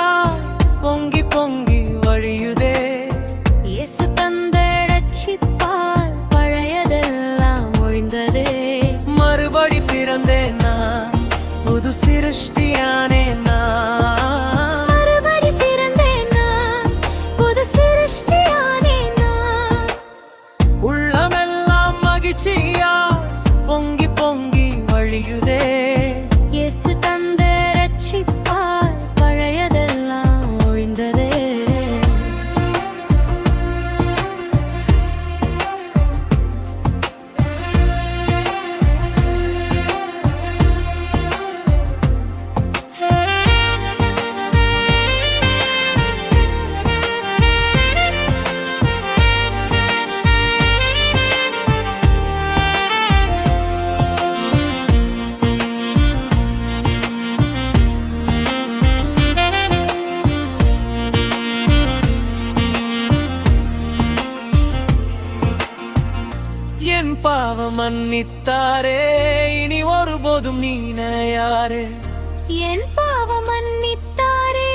மழையா பொங்கி பொங்கி வழியுதே இயேசு தந்த ரட்சிப்பால் பழையதெல்லாம் ஒழிந்ததே மறுபடி பிறந்தே நான் புது சிருஷ்டியானே நான் மறுபடி பிறந்தே நான் புது சிருஷ்டியானே உள்ளமெல்லாம் மகிழ்ச்சியா பொங்கி பொங்கி வழியுதே பாவம் மன்னித்தாரே. இனி ஒருபோதும் நீனையாரே என் பாவம் மன்னித்தாரே.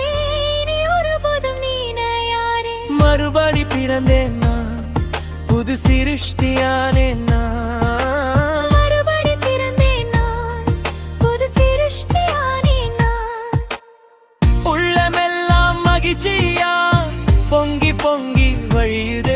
இனி ஒருபோதும் நீனையாரே மறுபடி பிறந்தேன் நான். புது சிருஷ்டியானே நான். மறுபடி பிறந்தேன் நான். புது சிருஷ்டியானேன் நான். உள்ளமெல்லாம் மகிழ்ச்சியா? பொங்கி பொங்கி வழியுதே.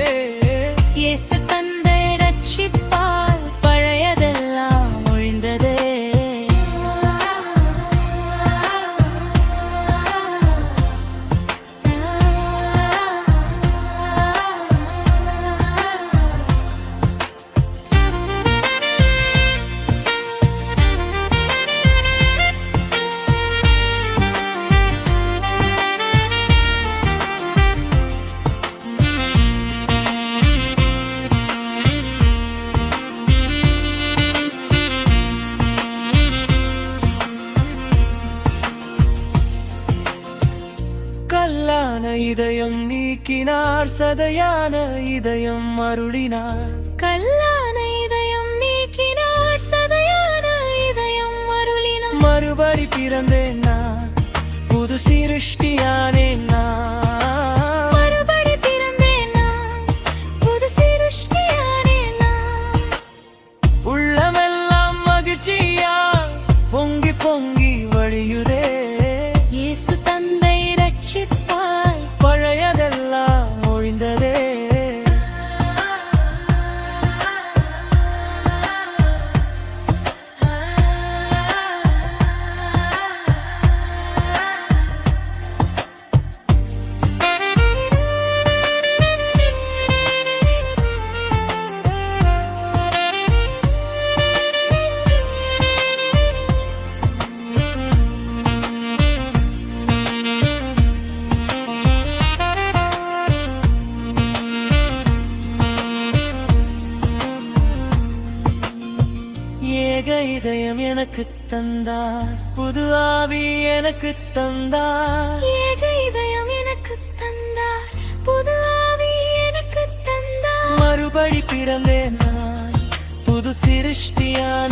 கல்லான இதயம் நீக்கினார் சதையான இதயம் அருளினார். கல்லான இதயம் நீக்கினார் சதையான இதயம் அருளினார். மறுபடி பிறந்தேன் நான் புது சிருஷ்டியானே நான். ஏக இதயம் எனக்கு தந்தார். புது ஆவி எனக்கு தந்தார். ஏக இதயம் எனக்கு தந்தார். புது ஆவி எனக்கு தந்தார். மறுபடி பிறந்தேன் நான். புது சிருஷ்டியானே